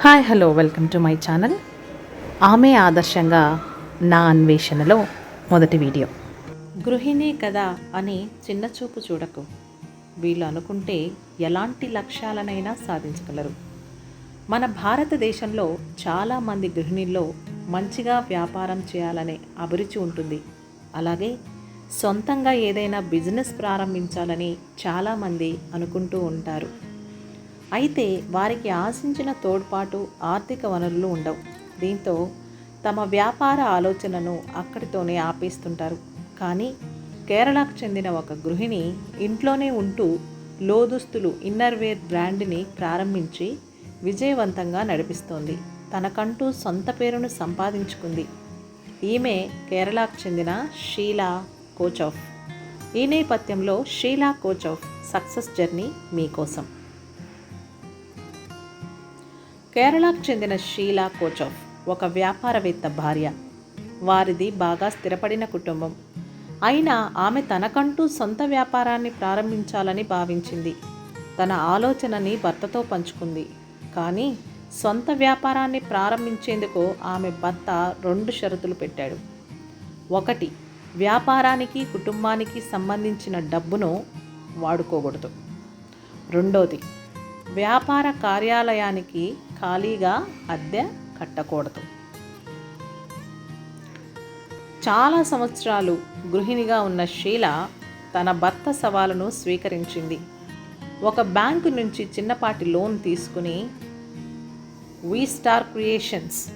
Hi hello welcome to my channel. ఆమె ఆదర్శంగా నా అన్వేషణలో మొదటి వీడియో. గృహిణి కదా అని చిన్న చూపు చూడకు. వీళ్ళు అనుకుంటే ఎలాంటి లక్ష్యాలనైనా సాధించగలరు. మన భారతదేశంలో చాలామంది గృహిణుల్లో మంచిగా వ్యాపారం చేయాలనే అభిరుచి ఉంటుంది. అలాగే సొంతంగా ఏదైనా బిజినెస్ ప్రారంభించాలని చాలామంది అనుకుంటూ ఉంటారు. అయితే వారికి ఆశించిన తోడ్పాటు ఆర్థిక వనరులు ఉండవు. దీంతో తమ వ్యాపార ఆలోచనను అక్కడితోనే ఆపేస్తుంటారు. కానీ కేరళకు చెందిన ఒక గృహిణి ఇంట్లోనే ఉంటూ లోదుస్తులు ఇన్నర్వేర్ బ్రాండ్ని ప్రారంభించి విజయవంతంగా నడిపిస్తోంది. తనకంటూ సొంత పేరును సంపాదించుకుంది. ఈమె కేరళకు చెందిన షీలా కోచౌఫ్. ఈ నేపథ్యంలో షీలా కోచౌఫ్ సక్సెస్ జర్నీ మీకోసం. కేరళకు చెందిన షీలా కోచౌఫ్ ఒక వ్యాపారవేత్త భార్య. వారిది బాగా స్థిరపడిన కుటుంబం. అయినా ఆమె తనకంటూ సొంత వ్యాపారాన్ని ప్రారంభించాలని భావించింది. తన ఆలోచనని భర్తతో పంచుకుంది. కానీ సొంత వ్యాపారాన్ని ప్రారంభించేందుకు ఆమె భర్త రెండు షరతులు పెట్టాడు. ఒకటి వ్యాపారానికి కుటుంబానికి సంబంధించిన డబ్బును వాడుకోకూడదు. రెండోది వ్యాపార కార్యాలయానికి ఖాళీగా అద్దె కట్టకూడదు. చాలా సంవత్సరాలు గృహిణిగా ఉన్న షీల తన భర్త సవాలును స్వీకరించింది. ఒక బ్యాంకు నుంచి చిన్నపాటి లోన్ తీసుకుని వీ స్టార్ క్రియేషన్స్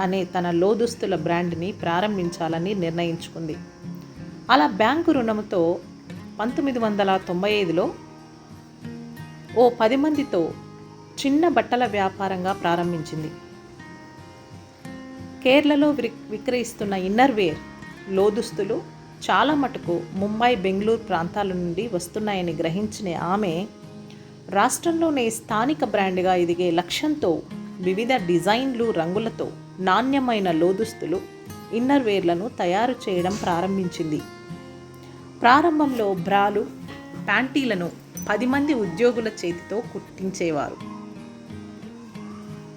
అనే తన లోదుస్తుల బ్రాండ్ని ప్రారంభించాలని నిర్ణయించుకుంది. అలా బ్యాంకు రుణంతో పంతొమ్మిది వందల తొంభై ఐదులో ఓ పది మందితో చిన్న బట్టల వ్యాపారంగా ప్రారంభించింది. కేరళలో విక్రయిస్తున్న ఇన్నర్ వేర్ లోదుస్తులు చాలా మటుకు ముంబై బెంగళూరు ప్రాంతాల నుండి వస్తున్నాయని గ్రహించిన ఆమె రాష్ట్రంలోనే స్థానిక బ్రాండ్గా ఎదిగే లక్ష్యంతో వివిధ డిజైన్లు రంగులతో నాణ్యమైన లోదుస్తులు ఇన్నర్ వేర్లను తయారు చేయడం ప్రారంభించింది. ప్రారంభంలో బ్రాలు ప్యాంటీలను పది మంది ఉద్యోగుల చేతితో కుట్టించేవారు.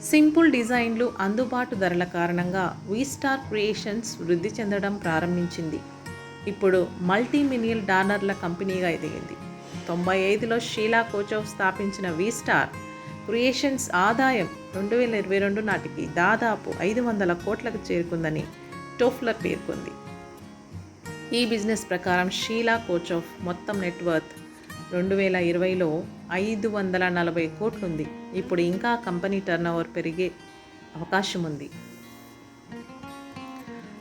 సింపుల్ డిజైన్లు అందుబాటు ధరల కారణంగా వీస్టార్ క్రియేషన్స్ వృద్ధి చెందడం ప్రారంభించింది. ఇప్పుడు మల్టీ మిలియన్ డాలర్ల కంపెనీగా ఎదిగింది. తొంభై ఐదులో షీలా కోచోవ్ స్థాపించిన వీస్టార్ క్రియేషన్స్ ఆదాయం రెండు వేల ఇరవై రెండు నాటికి దాదాపు ఐదు వందల కోట్లకు చేరుకుందని టోఫ్లర్ పేర్కొంది. ఈ బిజినెస్ ప్రకారం షీలా కోచోఫ్ మొత్తం నెట్వర్త్ రెండు వేల ఇరవైలో ఐదు వందల నలభై కోట్లుంది. ఇప్పుడు ఇంకా కంపెనీ టర్నోవర్ పెరిగే అవకాశం ఉంది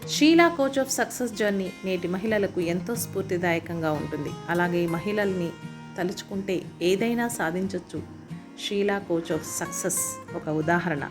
Sheela coach of success journey నేటి మహిళలకు ఎంతో స్ఫూర్తిదాయకంగా ఉంటుంది. అలాగే మహిళల్ని తలుచుకుంటే ఏదైనా సాధించవచ్చు షీలా కోచ్ ఆఫ్ సక్సెస్ ఒక ఉదాహరణ.